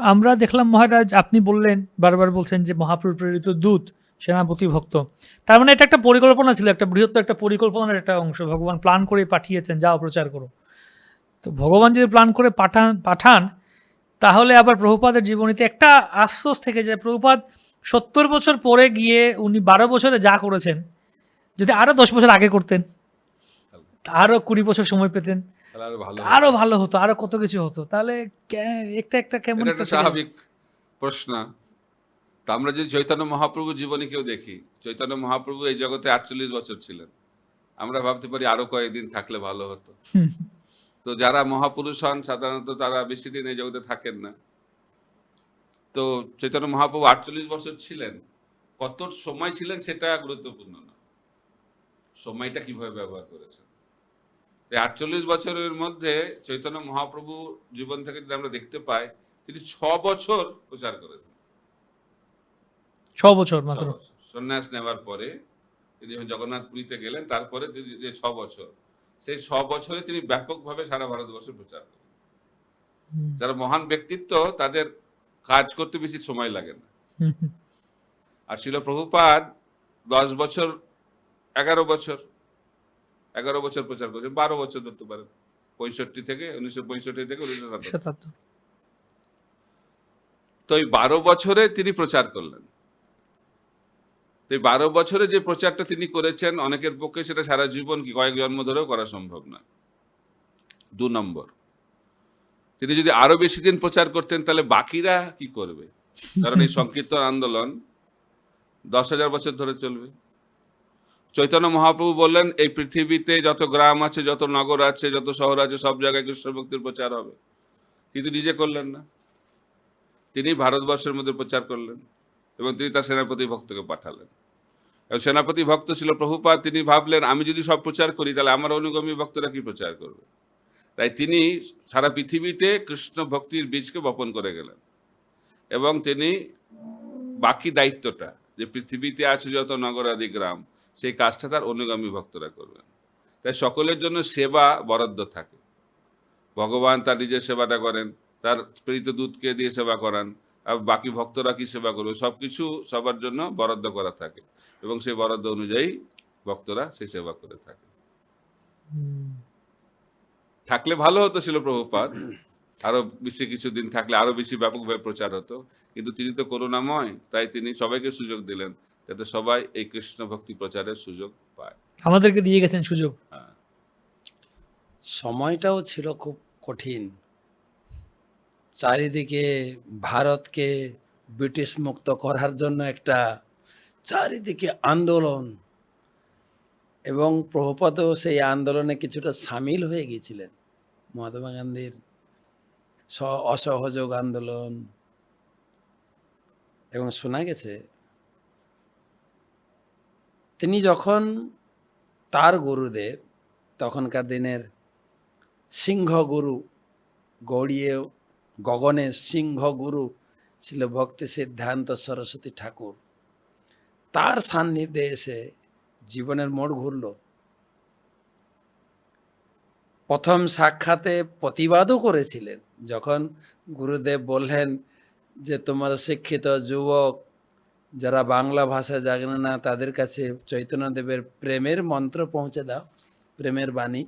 তো আমরা দেখলাম, মহারাজ, আপনি বললেন, বারবার বলছেন যে মহাপ্রভু প্রেরিত দূত, সেনাপতি ভক্ত। তার মানে এটা একটা পরিকল্পনা ছিল, একটা বৃহত্তর একটা পরিকল্পনার একটা অংশ। ভগবান প্ল্যান করে পাঠিয়েছেন, যাও প্রচার করো। তো ভগবান যদি প্ল্যান করে পাঠান পাঠান, তাহলে আবার প্রভুপাদের জীবনীতে একটা আফসোস থেকে যায়। প্রভুপাদ সত্তর বছর পরে গিয়ে উনি বারো বছরে যা করেছেন, যদি আরও দশ বছর আগে করতেন আরও কুড়ি বছর সময় পেতেন আরও ভালো হতো। আরও কত কিছু হতো। তাহলে একটা একটা কেমন স্বাভাবিক প্রশ্ন। তা আমরা যদি চৈতন্য মহাপ্রভু জীবনী কেউ দেখি চৈতন্য মহাপ্রভু এই জগতে আটচল্লিশ বছর ছিলেন। আমরা ভাবতে পারি আরও কয়েকদিন থাকলে ভালো হতো। তো যারা মহাপুরুষ হন সাধারণত তারা বেশি দিন এই জগতে থাকেন না। তো চৈতন্য মহাপ্রভু আটচল্লিশ বছর ছিলেন। কত সময় ছিলেন সেটা গুরুত্বপূর্ণ না। সময়টা কীভাবে ব্যবহার করেছেন? আটচল্লিশ বছরের মধ্যে চৈতন্য মহাপ্রভু জীবন থেকে যদি আমরা দেখতে পাই তিনি ছ বছর প্রচার করেছেন। ছ বছর মাত্র। সন্ন্যাস নেওয়ার পরে তিনি জগন্নাথ পুরীতে গেলেন তারপরে তিনি যে ছ বছর সেই ছ বছরে তিনি ব্যাপকভাবে সারা ভারতবর্ষে প্রচার করেন। যারা মহান ব্যক্তিত্ব তাদের কাজ করতে বেশি সময় লাগে না। আর ছিল প্রভুপাদ দশ বছর এগারো বছর এগারো বছর প্রচার করেছেন বারো বছর ধরতে পারেন। পঁয়ষট্টি থেকে উনিশশো পঁয়ষট্টি থেকে উনিশশো সাতাত্তর। তো এই বারো বছরে তিনি প্রচার করলেন। এই বারো বছরে যে প্রচারটা তিনি করেছেন অনেকের পক্ষে সেটা সারা জীবন কি কয়েক জন্ম ধরেও করা সম্ভব না দু নম্বর। তিনি যদি আরও বেশি দিন প্রচার করতেন তাহলে বাকিরা কি করবে? কারণ এই সংকীর্তন আন্দোলন দশ হাজার বছর ধরে চলবে। চৈতন্য মহাপ্রভু বললেন, এই পৃথিবীতে যত গ্রাম আছে, যত নগর আছে, যত শহর আছে, সব জায়গায় কৃষ্ণ ভক্তির প্রচার হবে। কিন্তু নিজে করলেন না। তিনি ভারতবর্ষের মধ্যে প্রচার করলেন এবং তিনি তার সেনাপতি ভক্তকে পাঠালেন। এবং সেনাপতি ভক্ত ছিল প্রভুপাদ। তিনি ভাবলেন, আমি যদি সব প্রচার করি, তাহলে আমার অনুগামী ভক্তরা কি প্রচার করবে? তাই তিনি সারা পৃথিবীতে কৃষ্ণ ভক্তির বীজকে বপন করে গেলেন এবং তিনি বাকি দায়িত্বটা, যে পৃথিবীতে আছে যত নগরাদি গ্রাম সেই কাজটা তার অনুগামী ভক্তরা করবেন। তাই সকলের জন্য সেবা বরাদ্দ থাকে। ভগবান তার নিজের সেবাটা করেন, তার প্রেরিত দূতকে দিয়ে সেবা করান, আর বাকি ভক্তরা কি সেবা করবে, সবকিছু সবার জন্য বরাদ্দ করা থাকে এবং সেই বরাদ্দ অনুযায়ী ভক্তরা সেই সেবা করে থাকে। থাকলে ভালো হতো ছিল প্রভুপাত আরও বেশি কিছুদিন থাকলে আরও বেশি ব্যাপকভাবে প্রচার হতো, কিন্তু তিনি তো করুণাময়, তাই তিনি সবাইকে সুযোগ দিলেন। যাতে সবাই এই কৃষ্ণ ভক্তি প্রচারের সুযোগ পায়। আমাদেরকে দিয়ে গেছেন সুযোগ। হ্যাঁ। সময়টাও ছিল খুব কঠিন। চারিদিকে ভারতকে ব্রিটিশ মুক্ত করার জন্য একটা চারিদিকে আন্দোলন এবং প্রভুপদও সেই আন্দোলনে কিছুটা সামিল হয়ে গিয়েছিলেন। মহাত্মা গান্ধীর অসহযোগ আন্দোলন এবং শোনা গেছে তিনি যখন তার গুরুদেব, তখনকার দিনের সিংহ গুরু গৌড়িয়ে গগনে সিংহ গুরু ছিল ভক্তি সিদ্ধান্ত সরস্বতী ঠাকুর। তার সান্নিধ্যে এসে জীবনের মোড় ঘুরল। প্রথম সাক্ষাতে প্রতিবাদও করেছিলেন। যখন গুরুদেব বললেন যে, তোমার শিক্ষিত যুবক যারা বাংলা ভাষা জানে না, তাদের কাছে চৈতন্যদেবের প্রেমের মন্ত্র পৌঁছে দাও, প্রেমের বাণী।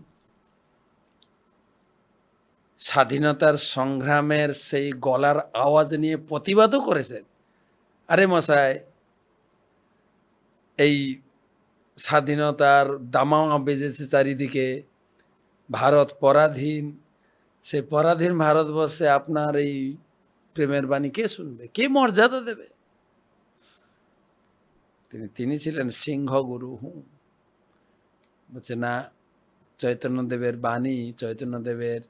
স্বাধীনতার সংগ্রামের সেই গলার আওয়াজ নিয়ে প্রতিবাদও করেছেন। আরে মশাই, এই স্বাধীনতার দামামা বেজেছে চারিদিকে। ভারত পরাধীন সেই পরাধীন ভারতবর্ষে আপনার এই প্রেমের বাণী কে শুনবে? কে মর্যাদা দেবে? তিনি তিনি ছিলেন সিংহ গুরু বলছে না? চৈতন্যদেবের বাণী, চৈতন্যদেবের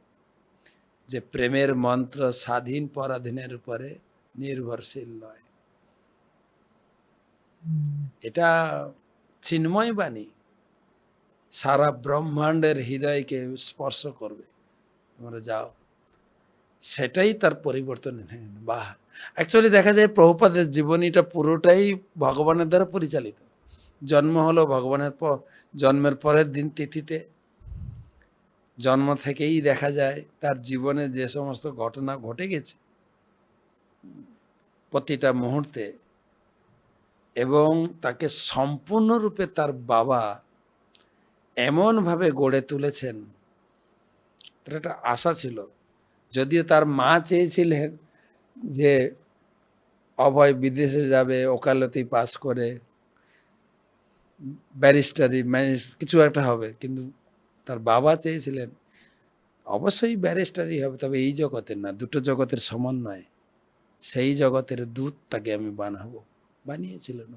যে প্রেমের মন্ত্র স্বাধীন পরাধীনের উপরে নির্ভরশীল নয় এটা চিন্ময় বাণী। সারা ব্রহ্মাণ্ডের হৃদয়কে স্পর্শ করবে। তোমরা যাও। সেটাই তার পরিবর্তন। বাহ! অ্যাকচুয়ালি দেখা যায় প্রভুপাদের জীবনীটা পুরোটাই ভগবানের দ্বারা পরিচালিত। জন্ম হলো ভগবানের পর, জন্মের পরের দিন তিথিতে। জন্ম থেকেই দেখা যায় তার জীবনে যে সমস্ত ঘটনা ঘটে গেছে। প্রতিটা মুহূর্তে এবং তাকে সম্পূর্ণরূপে তার বাবা এমনভাবে গড়ে তুলেছেন একটা আশা ছিল। যদিও তার মা চেয়েছিলেন যে অভয় বিদেশে যাবে ওকালতি পাস করে ব্যারিস্টারি ম্যানেজ কিছু একটা হবে। কিন্তু তার বাবা চেয়েছিলেন অবশ্যই ব্যারিস্টারি হবে তবে এই জগতের না দুটো জগতের সমন্বয় সেই জগতের দূত তাকে আমি বানাবো। বানিয়েছিলেন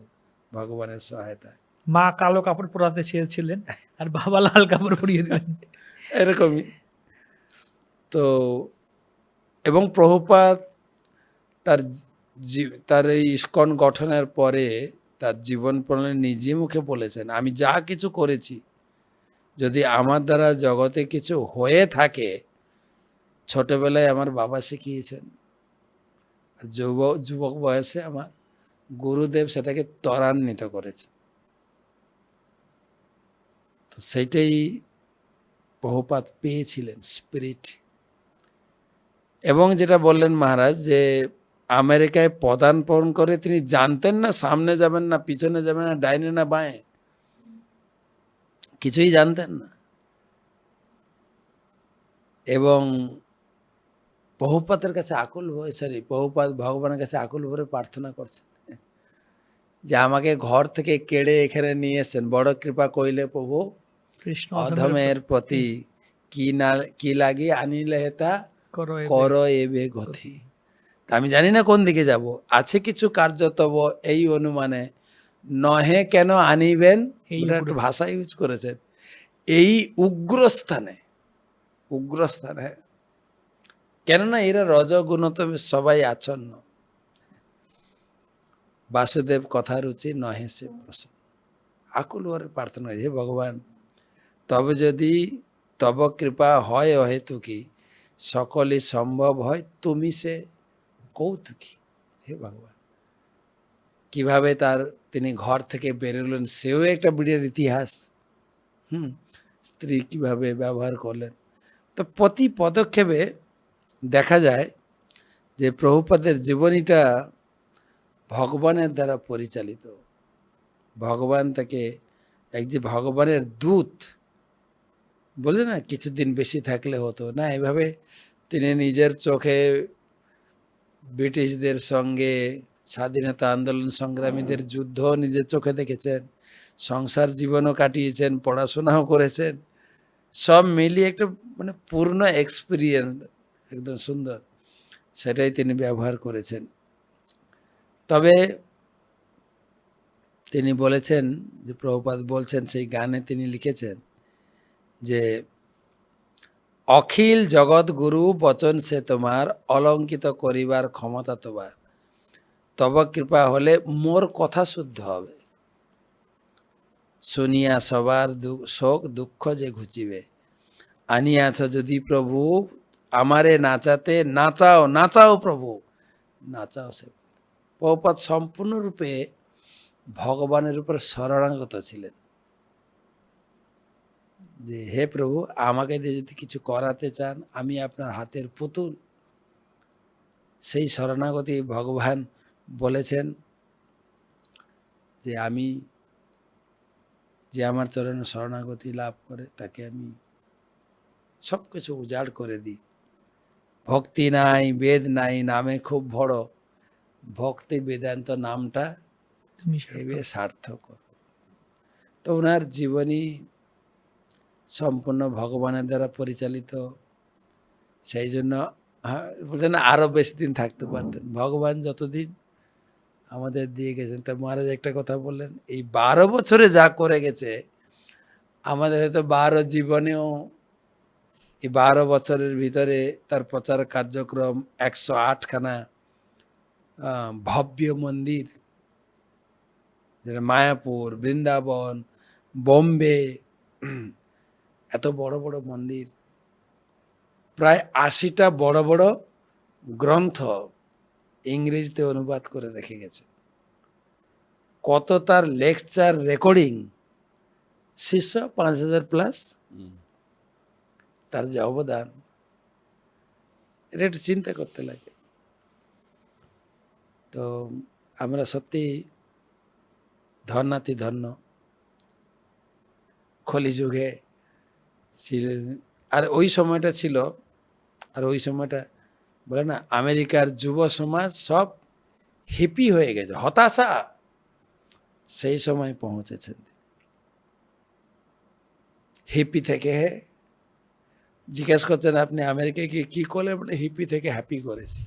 ভগবানের সহায়তায়। মা কালো কাপড় পরাতে চেয়েছিলেন আর বাবা লাল কাপড় পরিয়ে দিলেন। এরকমই। তো এবং প্রভুপাত তার তার এই ইস্কন গঠনের পরে তার জীবন প্রণালী নিজে মুখে বলেছেন, আমি যা কিছু করেছি, যদি আমার দ্বারা জগতে কিছু হয়ে থাকে, ছোটবেলায় আমার বাবা শিখিয়েছেন যুব, যুবক বয়সে আমার গুরুদেব সেটাকে ত্বরান্বিত করেছে। তো সেইটাই বহুপাত পেয়েছিলেন, স্পিরিট এবং যেটা বললেন মহারাজ যে আমেরিকায় পদার্পণ করে তিনি জানতেন না সামনে যাবেন না পিছনে যাবেন না ডাইনে না বাঁয়ে। কিছুই জানতেন না। এবং বহুপাতের কাছে আকুল হয়ে সরি বহুপাত ভগবানের কাছে আকুল ভরে প্রার্থনা করছেন। যে আমাকে ঘর থেকে কেড়ে এখানে নিয়ে এসেছেন। বড় কৃপা কইলে প্রভু কৃষ্ণ অধমের প্রতি। কি না কি লাগি আনিলে হেতা? করো এবে গতি। আমি জানি না কোন দিকে যাব। আছে কিছু কার্যতব এই অনুমানে। নহে কেন আনিবেন? একটু ভাষা ইউজ করেছেন। এই উগ্রস্থানে উগ্রস্থানে কেননা এরা রজগুণত সবাই আচ্ছন্ন। বাসুদেব কথা রুচি নহে সে প্রসন্ন। আকুল ভরে প্রার্থনা হে ভগবান তবে যদি তব কৃপা হয় অহেতুকি সকলই সম্ভব হয় তুমি সে কৌতুকী। হে ভগবান। কীভাবে তার তিনি ঘর থেকে বেরোলেন সেও একটা বিড়ের ইতিহাস। হুম, স্ত্রী কীভাবে ব্যবহার করলেন। তো প্রতি পদক্ষেপে দেখা যায় যে প্রভুপাদের জীবনীটা ভগবানের দ্বারা পরিচালিত। ভগবান তাকে, এক যে ভগবানের দূত বলে না, কিছুদিন বেশি থাকলে হতো। না, এভাবে তিনি নিজের চোখে ব্রিটিশদের সঙ্গে স্বাধীনতা আন্দোলন সংগ্রামীদের যুদ্ধ নিজের চোখে দেখেছেন, সংসার জীবনও কাটিয়েছেন, পড়াশোনাও করেছেন, সব মিলিয়ে একটা মানে পূর্ণ এক্সপিরিয়েন্স একদম সুন্দর। সেটাই তিনি ব্যবহার করেছেন। তবে তিনি বলেছেন যে প্রভুপাত বলছেন, সেই গানে তিনি লিখেছেন যে, অখিল জগৎ গুরু বচন সে তোমার, অলঙ্কিত করিবার ক্ষমতা তোমার। তব কৃপা হলে মোর কথা শুদ্ধ হবে। শুনিয়া সবার শোক দুঃখ যে ঘুচিবে। আনিয়াছ যদি প্রভু, আমারে নাচাতে, নাচাও নাচাও প্রভু। নাচাও সে। প্রভুপাত সম্পূর্ণরূপে ভগবানের উপর শরণাগত ছিলেন। যে হে প্রভু আমাকে দিয়ে যদি কিছু করাতে চান আমি আপনার হাতের পুতুল। সেই শরণাগতি ভগবান বলেছেন যে আমি যে আমার চরণে শরণাগতি লাভ করে তাকে আমি সব কিছু উজাড় করে দিই। ভক্তি নাই বেদ নাই নামে খুব বড়। ভক্তি বেদান্ত নামটা তুমি সার্থক। তো ওনার জীবনী সম্পূর্ণ ভগবানের দ্বারা পরিচালিত। সেই জন্য হ্যাঁ, বলতেন আরও বেশি দিন থাকতে পারতেন। ভগবান যতদিন আমাদের দিয়ে গেছেন তা মহারাজ একটা কথা বললেন এই বারো বছরে যা করে গেছে আমাদের হয়তো বারো জীবনেও এই বারো বছরের ভিতরে তার প্রচার কার্যক্রম একশো আটখানা ভব্য মন্দির যেটা মায়াপুর বৃন্দাবন বোম্বে এত বড় বড় মন্দির। প্রায় আশিটা বড় বড় গ্রন্থ ইংরেজিতে অনুবাদ করে রেখে গেছে। কত তার লেকচার রেকর্ডিং শীর্ষ পাঁচ হাজার প্লাস। তার যে অবদান এটা একটু চিন্তা করতে লাগে। তো আমরা সত্যি ধন্যাতি ধন্য। কলিযুগে ছিল। আর ওই সময়টা ছিল, আর ওই সময়টা বলে না, আমেরিকার যুব সমাজ সব হিপি হয়ে গেছে, হতাশা। সেই সময় পৌঁছেছেন। হিপি থেকে জিজ্ঞেস করছেন আপনি আমেরিকায় কি কি করলে বলে হিপি থেকে হ্যাপি করেছি।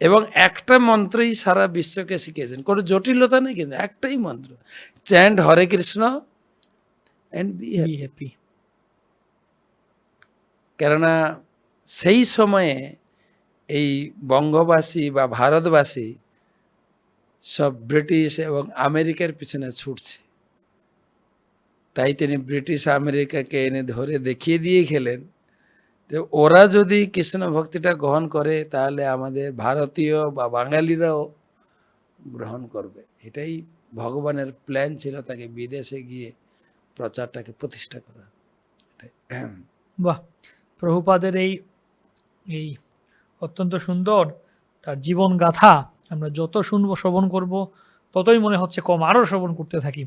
এবং একটা মন্ত্রই সারা বিশ্বকে শিখিয়েছেন। কোনো জটিলতা নেই কিন্তু, একটাই মন্ত্র chant Hare Krishna and be Be happy. কেননা সেই সময়ে এই বঙ্গবাসী বা ভারতবাসী সব ব্রিটিশ এবং আমেরিকার পিছনে ছুটছে। তাই তিনি ব্রিটিশ আমেরিকাকে এনে ধরে দেখিয়ে দিয়ে খেলেন তো ওরা যদি কৃষ্ণ ভক্তিটা গ্রহণ করে তাহলে আমাদের ভারতীয় বা বাঙালিরাও গ্রহণ করবে। এটাই ভগবানের প্ল্যান ছিল তাকে বিদেশে গিয়ে প্রচারটাকে প্রতিষ্ঠা করা। বাহ! প্রভুপাদের এই এই অত্যন্ত সুন্দর তার জীবন গাথা আমরা যত শুনব, শ্রবণ করব, ততই মনে হচ্ছে কম আরও শ্রবণ করতে থাকি।